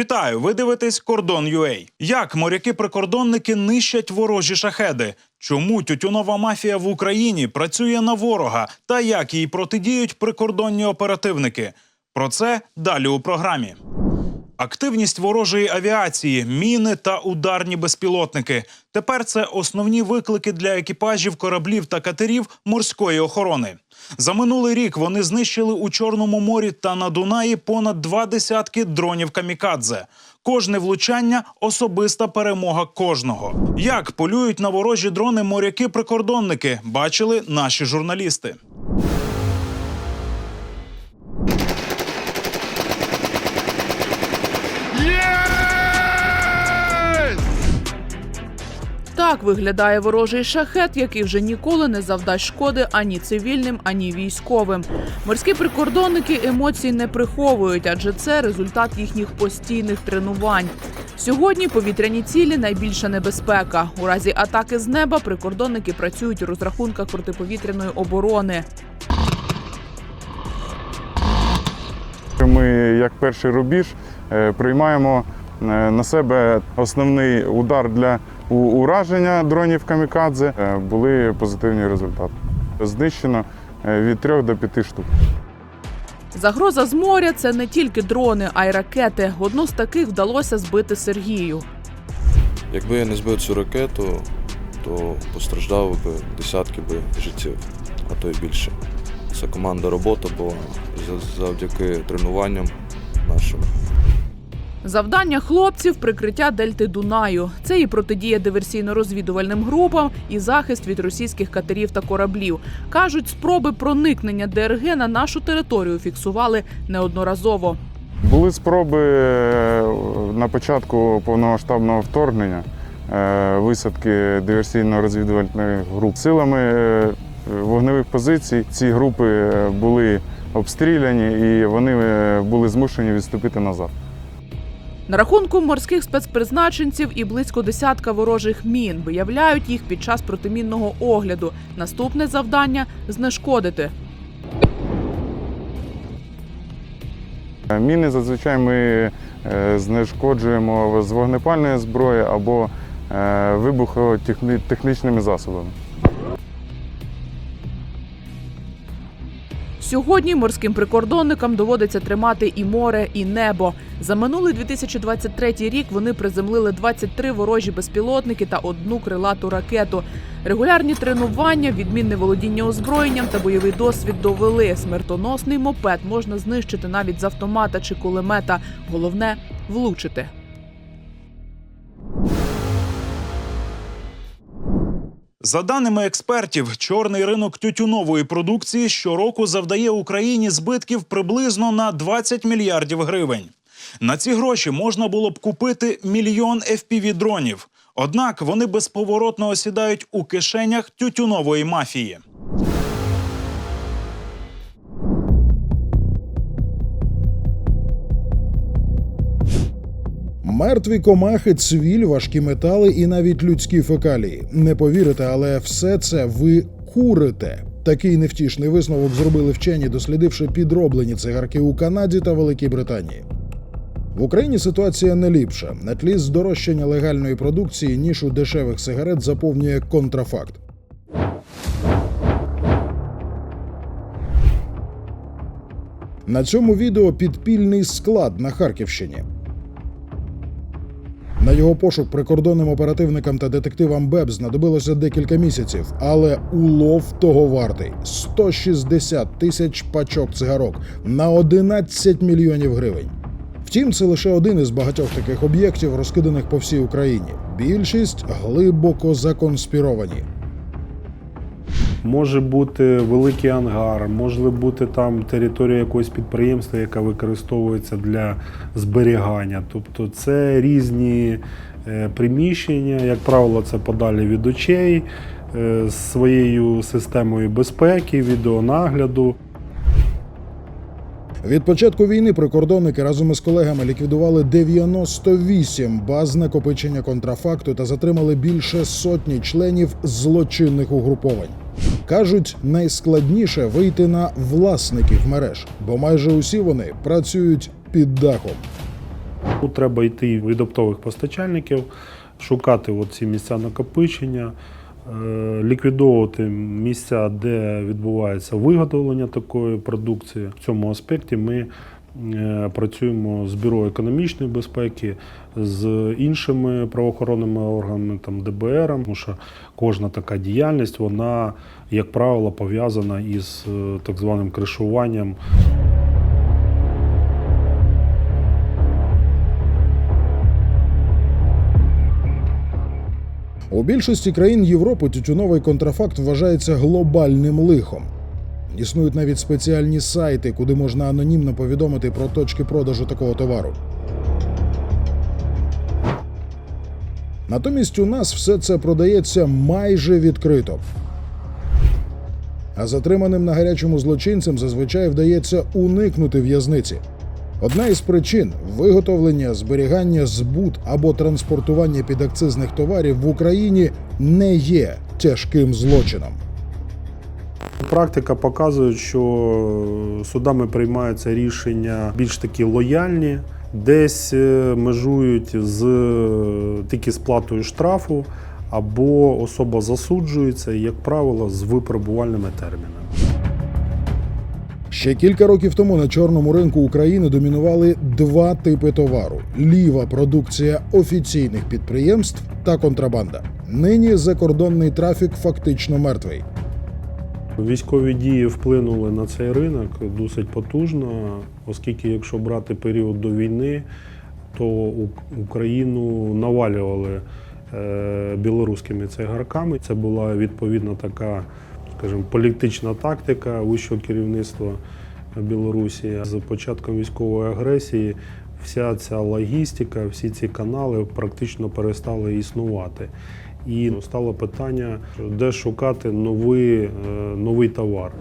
Вітаю! Ви дивитесь Кордон UA. Як моряки-прикордонники нищать ворожі шахеди? Чому тютюнова мафія в Україні працює на ворога та як їй протидіють прикордонні оперативники? Про це далі у програмі. Активність ворожої авіації, міни та ударні безпілотники. Тепер це основні виклики для екіпажів кораблів та катерів морської охорони. За минулий рік вони знищили у Чорному морі та на Дунаї понад два десятки дронів камікадзе. Кожне влучання особиста перемога кожного. Як полюють на ворожі дрони моряки-прикордонники, бачили наші журналісти. Так виглядає ворожий шахет, який вже ніколи не завдасть шкоди ані цивільним, ані військовим. Морські прикордонники емоцій не приховують, адже це результат їхніх постійних тренувань. Сьогодні повітряні цілі найбільша небезпека. У разі атаки з неба прикордонники працюють у розрахунках протиповітряної оборони. Ми, як перший рубіж, е, приймаємо е, на себе основний удар для у- ураження дронів камікадзе. Е, Були позитивні результати. Знищено е, від 3 до 5 штук. Загроза з моря це не тільки дрони, а й ракети. Одну з таких вдалося збити Сергію. Якби я не збив цю ракету, то постраждали би десятки би життів, а то й більше. Це команда робота була завдяки тренуванням нашим. Завдання хлопців прикриття дельти Дунаю. Це і протидія диверсійно-розвідувальним групам, і захист від російських катерів та кораблів. кажуть, спроби проникнення ДРГ на нашу територію фіксували неодноразово. Були спроби е, на початку повномасштабного вторгнення е, висадки диверсійно-розвідувальних груп. Силами е, вогневих позицій ці групи були обстріляні і вони були змушені відступити назад. На рахунку морських спецпризначенців і близько десятка ворожих мін виявляють їх під час протимінного огляду. Наступне завдання знешкодити. Міни зазвичай ми е, знешкоджуємо з вогнепальної зброї або е, вибухотехнічними засобами. Сьогодні морським прикордонникам доводиться тримати і море, і небо. За минулий 2023 рік вони приземлили 23 ворожі безпілотники та одну крилату ракету. Регулярні тренування, відмінне володіння озброєнням та бойовий досвід довели. Смертоносний мопед можна знищити навіть з автомата чи кулемета. Головне влучити. За даними експертів, чорний ринок тютюнової продукції щороку завдає Україні збитків приблизно на 20 мільярдів гривень. На ці гроші можна було б купити мільйон fpv дронів Однак вони безповоротно осідають у кишенях тютюнової мафії. Мертві комахи, цвіль, важкі метали і навіть людські фекалії. Не повірите, але все це ви курите. Такий невтішний висновок зробили вчені, дослідивши підроблені цигарки у Канаді та Великій Британії. В Україні ситуація не ліпша. На тлі здорожчання легальної продукції нішу дешевих сигарет заповнює контрафакт. На цьому відео підпільний склад на Харківщині. На його пошук прикордонним оперативникам та детективам БЕБ знадобилося декілька місяців, але улов того вартий 160 тисяч пачок цигарок на 11 мільйонів гривень. Втім, це лише один із багатьох таких об'єктів, розкиданих по всій Україні. Більшість глибоко законспіровані. Може бути великий ангар, може бути там територія якогось підприємства, яка використовується для зберігання. Тобто це різні е, приміщення, як правило, це подалі від очей е, з своєю системою безпеки, відеонагляду. Від початку війни прикордонники разом із колегами ліквідували 98 баз накопичення контрафакту та затримали більше сотні членів злочинних угруповань. Кажуть, найскладніше вийти на власників мереж, бо майже усі вони працюють під дахом. Тут треба йти від оптових постачальників, шукати ці місця накопичення, е, ліквідовувати місця, де відбувається виготовлення такої продукції. В цьому аспекті ми працюємо з бюро економічної безпеки, з іншими правоохоронними органами, там ДБР, тому що кожна така діяльність, вона, як правило, пов'язана із е, так званим кришуванням У більшості країн Європи тютюновий контрафакт вважається глобальним лихом. Існують навіть спеціальні сайти, куди можна анонімно повідомити про точки продажу такого товару. Натомість у нас все це продається майже відкрито. А затриманим на гарячому злочинцям зазвичай вдається уникнути в'язниці. Одна із причин виготовлення, зберігання, збут або транспортування підакцизних товарів в Україні не є тяжким злочином. Практика показує, що судами приймаються рішення більш такі лояльні, десь е, межують з е, тільки сплатою штрафу, або особа засуджується, як правило, з випробувальними термінами. Ще кілька років тому на чорному ринку України домінували два типи товару: ліва продукція офіційних підприємств та контрабанда. Нині закордонний трафік фактично мертвий. Військові дії вплинули на цей ринок досить потужно, оскільки, якщо брати період до війни, то Україну навалювали е, білоруськими цигарками. Це була відповідно така, скажімо, політична тактика вищого керівництва Білорусі. З початком військової агресії вся ця логістика, всі ці канали практично перестали існувати. І стало питання, де шукати новий, е, новий товар.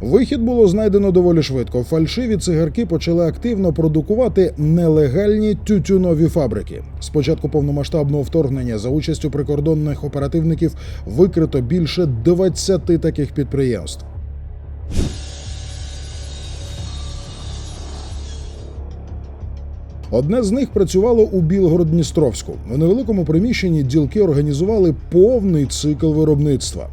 Вихід було знайдено доволі швидко. Фальшиві цигарки почали активно продукувати нелегальні тютюнові фабрики. З початку повномасштабного вторгнення за участю прикордонних оперативників викрито більше 20 таких підприємств. Одне з них працювало у Білгород-Дністровську. У невеликому приміщенні ділки організували повний цикл виробництва.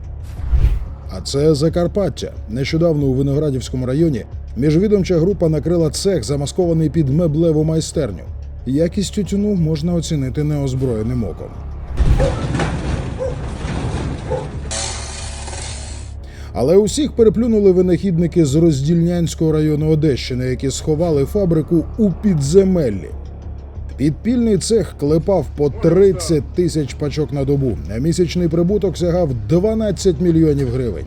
А це Закарпаття. Нещодавно у Виноградівському районі міжвідомча група накрила цех, замаскований під меблеву майстерню. Якість тютюну можна оцінити неозброєним оком. Але усіх переплюнули винахідники з роздільнянського району Одещини, які сховали фабрику у підземеллі. Підпільний цех клепав по 30 тисяч пачок на добу, а місячний прибуток сягав 12 мільйонів гривень.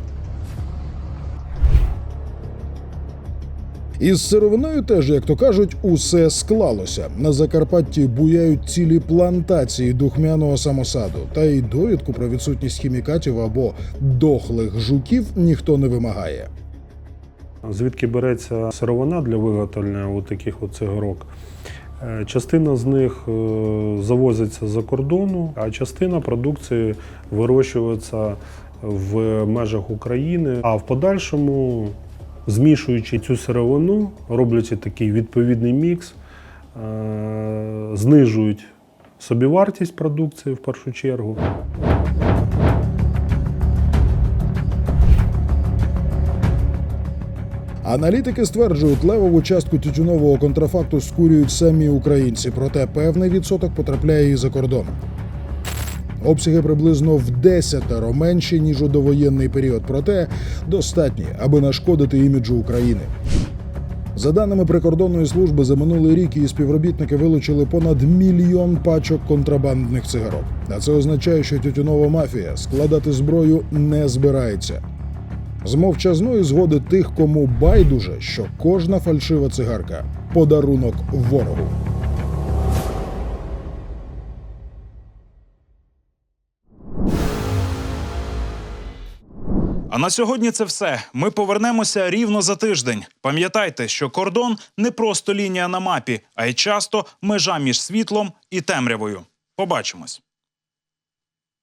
Із сировиною теж, як то кажуть, усе склалося. На Закарпатті буяють цілі плантації духмяного самосаду, та й довідку про відсутність хімікатів або дохлих жуків ніхто не вимагає. Звідки береться сировина для виготовлення от таких от цигарок? Е, Частина з них е, завозиться за кордону, а частина продукції вирощується в межах України. А в подальшому, змішуючи цю сировину, роблячи такий відповідний мікс, е, знижують собівартість продукції в першу чергу. Аналітики стверджують, левову частку тютюнового контрафакту скурюють самі українці, проте певний відсоток потрапляє і за кордон. Обсяги приблизно в десятеро менші, ніж у довоєнний період, проте достатні, аби нашкодити іміджу України. За даними прикордонної служби, за минулий рік її співробітники вилучили понад мільйон пачок контрабандних цигарок. А це означає, що тютюнова мафія складати зброю не збирається. З мовчазної згоди тих, кому байдуже, що кожна фальшива цигарка подарунок ворогу. А на сьогодні це все. Ми повернемося рівно за тиждень. Пам'ятайте, що кордон не просто лінія на мапі, а й часто межа між світлом і темрявою. Побачимось.